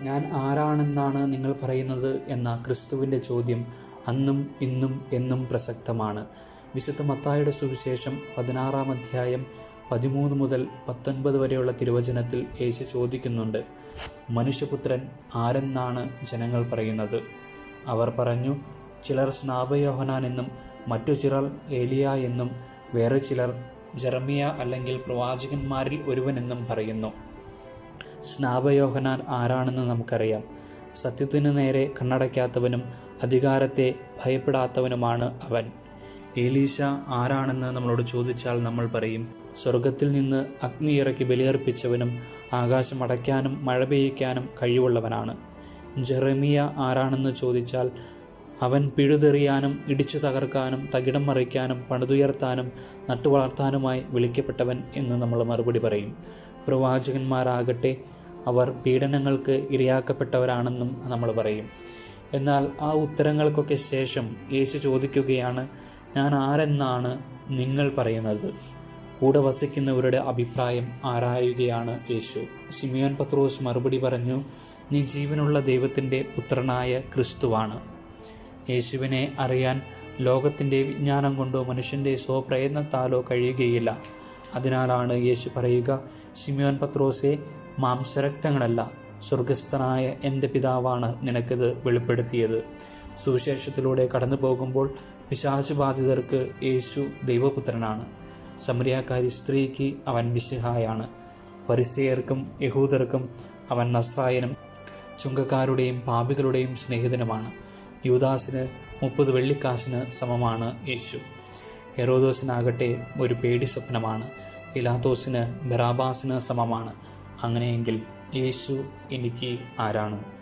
ഞാൻ ആരാണെന്നാണ് നിങ്ങൾ പറയുന്നത് എന്ന ക്രിസ്തുവിന്റെ ചോദ്യം അന്നും ഇന്നും എന്നും പ്രസക്തമാണ്. വിശുദ്ധ മത്തായുടെ സുവിശേഷം പതിനാറാം അധ്യായം പതിമൂന്ന് മുതൽ പത്തൊൻപത് വരെയുള്ള തിരുവചനത്തിൽ യേശു ചോദിക്കുന്നുണ്ട് മനുഷ്യപുത്രൻ ആരെന്നാണ് ജനങ്ങൾ പറയുന്നത്? അവർ പറഞ്ഞു ചിലർ സ്നാപയോഹനാൻ എന്നും മറ്റു ചിലർ ഏലിയ എന്നും വേറെ ചിലർ ജെറമിയ അല്ലെങ്കിൽ പ്രവാചകന്മാരിൽ ഒരുവനെന്നും പറയുന്നു. സ്നാപയോഹനാൻ ആരാണെന്ന് നമുക്കറിയാം. സത്യത്തിന് നേരെ കണ്ണടയ്ക്കാത്തവനും അധികാരത്തെ ഭയപ്പെടാത്തവനുമാണ് അവൻ. ഏലീശ ആരാണെന്ന് നമ്മളോട് ചോദിച്ചാൽ നമ്മൾ പറയും. സ്വർഗത്തിൽ നിന്ന് അഗ്നി ഇറക്കി ബലിയർപ്പിച്ചവനും ആകാശം അടയ്ക്കാനും മഴ പെയ്യിക്കാനും കഴിവുള്ളവനാണ്. ജെറമിയ ആരാണെന്ന് ചോദിച്ചാൽ അവൻ പിഴുതെറിയാനും ഇടിച്ചു തകർക്കാനും തകിടം മറിക്കാനും പണിതുയർത്താനും നട്ടുവളർത്താനുമായി വിളിക്കപ്പെട്ടവൻ എന്ന് നമ്മൾ മറുപടി പറയും. പ്രവാചകന്മാരാകട്ടെ അവർ പീഡനങ്ങൾക്ക് ഇരയാക്കപ്പെട്ടവരാണെന്നും നമ്മൾ പറയും. എന്നാൽ ആ ഉത്തരങ്ങൾക്കൊക്കെ ശേഷം യേശു ചോദിക്കുകയാണ് ഞാൻ ആരെന്നാണ് നിങ്ങൾ പറയുന്നത്? കൂടെ വസിക്കുന്നവരുടെ അഭിപ്രായം ആരായുകയാണ് യേശു. സിമിയോൻ പത്രോസ് മറുപടി പറഞ്ഞു നീ ജീവനുള്ള ദൈവത്തിന്റെ പുത്രനായ ക്രിസ്തുവാണ്. യേശുവിനെ അറിയാൻ ലോകത്തിന്റെ വിജ്ഞാനം കൊണ്ടോ മനുഷ്യന്റെ സ്വപ്രയത്നത്താലോ കഴിയുകയില്ല. അതിനാലാണ് യേശു പറയുക സിമിയോൻ പത്രോസെ മാംസരക്തങ്ങളല്ല സ്വർഗസ്ഥനായ എന്റെ പിതാവാണ് നിനക്കിത് വെളിപ്പെടുത്തിയത് സുവിശേഷത്തിലൂടെ കടന്നു പോകുമ്പോൾ പിശാചുബാധിതർക്ക് യേശു ദൈവപുത്രനാണ്. സമരിയാക്കാരി സ്ത്രീക്ക് അവൻ വിശിഹായാണ് പരിസയർക്കും യഹൂദർക്കും അവൻ നസ്രായനും ചുങ്കക്കാരുടെയും പാപികളുടെയും സ്നേഹിതനുമാണ്. യൂദാസിന് മുപ്പത് വെള്ളിക്കാശിന് സമമാണ് യേശു. ഹെറോദോസിനാകട്ടെ ഒരു പേടി സ്വപ്നമാണ്. പിലാത്തോസിന് ബറാബാസിന് സമമാണ്. അങ്ങനെയെങ്കിൽ യേശു എനിക്ക് ആരാണ്?